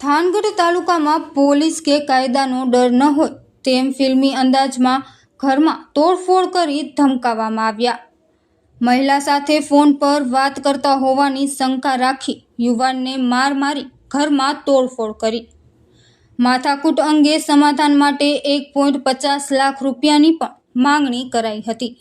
થાનગઢ તાલુકામાં પોલીસ કે કાયદાનો ડર ન હોય તેમ ફિલ્મી અંદાજમાં ઘરમાં તોડફોડ કરી ધમકાવવામાં આવ્યા. મહિલા સાથે ફોન પર વાત કરતા હોવાની શંકા રાખી યુવાનને માર મારી ઘરમાં તોડફોડ કરી. માથાકૂટ અંગે સમાધાન માટે એક પોઈન્ટ પચાસ લાખ રૂપિયાની પણ માંગણી કરાઈ હતી.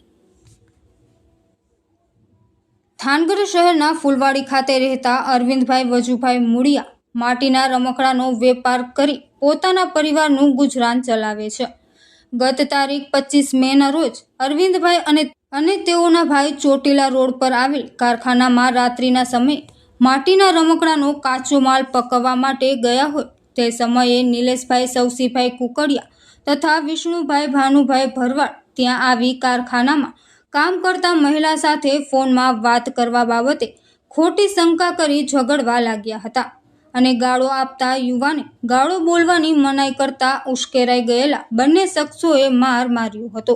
થાનગઢ શહેરના ફૂલવાડી ખાતે રહેતા અરવિંદભાઈ વજુભાઈ મુડિયા માટીના રમકડાનો વેપાર કરી પોતાના પરિવારનું ગુજરાન ચલાવે છે. ગત તારીખ પચીસ મેના રોજ અરવિંદભાઈ અને અને તેઓના ભાઈ ચોટીલા રોડ પર આવેલ કારખાનામાં રાત્રિના સમયે માટીના રમકડાનો કાચો માલ પકવવા માટે ગયા હોય. તે સમયે નિલેશભાઈ સવસીભાઈ કુકડિયા તથા વિષ્ણુભાઈ, ભાનુભાઈ ભરવાડ ત્યાં આવી કારખાનામાં કામ કરતા મહિલા સાથે ફોનમાં વાત કરવા બાબતે ખોટી શંકા કરી ઝઘડવા લાગ્યા હતા. અને ગાળો આપતા યુવાને ગાળો બોલવાની મનાઈ કરતા ઉશ્કેરાઈ ગયેલા બંને શખ્સોએ માર માર્યો હતો.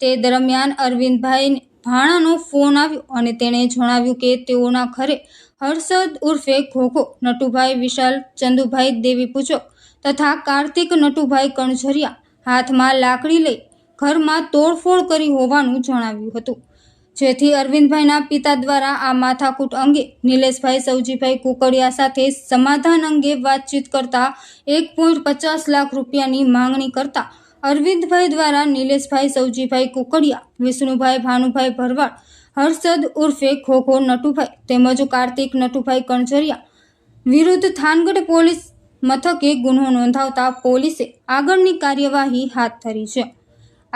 તે દરમિયાન અરવિંદભાઈને ભાણાનો ફોન આવ્યો અને તેણે જણાવ્યું કે તેઓના ઘરે હર્ષદ ઉર્ફે ઘોઘો, નટુભાઈ વિશાલ, ચંદુભાઈ દેવી પૂજક તથા કાર્તિક નટુભાઈ કણઝરિયા હાથમાં લાકડી લઈ ઘરમાં તોડફોડ કરી હોવાનું જણાવ્યું હતું. જેથી અરવિંદભાઈના પિતા દ્વારા આ માથાકૂટ અંગે નિલેશભાઈ સૌજીભાઈ કુકડિયા સાથે સમાધાન અંગે વાતચીત કરતા એક પોઈન્ટ પચાસ લાખ રૂપિયાની માંગણી કરતા અરવિંદભાઈ દ્વારા નિલેશભાઈ સૌજીભાઈ કુકડિયા, વિષ્ણુભાઈ ભાનુભાઈ ભરવાડ, હર્ષદ ઉર્ફે ખોખો નટુભાઈ તેમજ કાર્તિક નટુભાઈ કણઝરિયા વિરુદ્ધ થાનગઢ પોલીસ મથકે ગુનો નોંધાવતા પોલીસે આગળની કાર્યવાહી હાથ ધરી છે.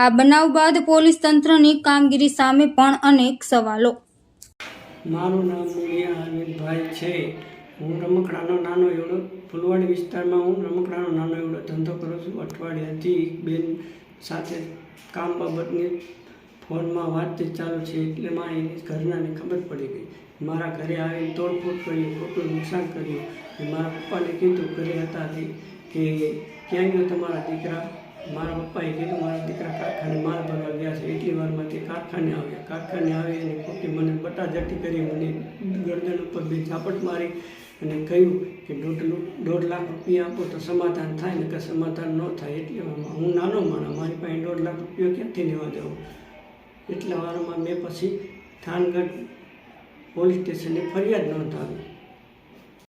આ બનાવ બાદ પોલીસ તંત્રની કામગીરી સામે પણ અનેક સવાલો. મારું નામ મુનિયા અરવિંદભાઈ છે. હું રમકડાનો નાનો એવડો ફુલવાડી વિસ્તારમાં હું રમકડાનો નાનો એવડો ધંધો કરું છું. અઠવાડિયાથી બેન સાથે કામ બાબતની ફોનમાં વાતચીત ચાલુ છે એટલે મારે ઘરનાને ખબર પડી ગઈ. મારા ઘરે આવીને તોડફોડ કરી ખોટું નુકસાન કર્યું. મારા પપ્પાને કીધું, ઘરે હતા કે ક્યાં ગયો તમારા દીકરા? મારા પપ્પાએ કીધું, મારા દીકરા કારખાને માલ ભરવા ગયા છે, એટલી વારમાં તે કારખાને આવ્યા. કારખાને આવી અને ખોટી મને બટાજટી કરી, મને ગરદન ઉપર બે ઝાપટ મારી અને કહ્યું કે, દોઢ દોઢ લાખ રૂપિયા આપો તો સમાધાન થાય ને કે સમાધાન ન થાય એટલી વારમાં. હું નાનો માણસ, મારી પાસે દોઢ લાખ રૂપિયા ક્યાંથી લેવા જાઉં? એટલા વારમાં મેં પછી થાનગઢ પોલીસ સ્ટેશને ફરિયાદ નોંધાવી.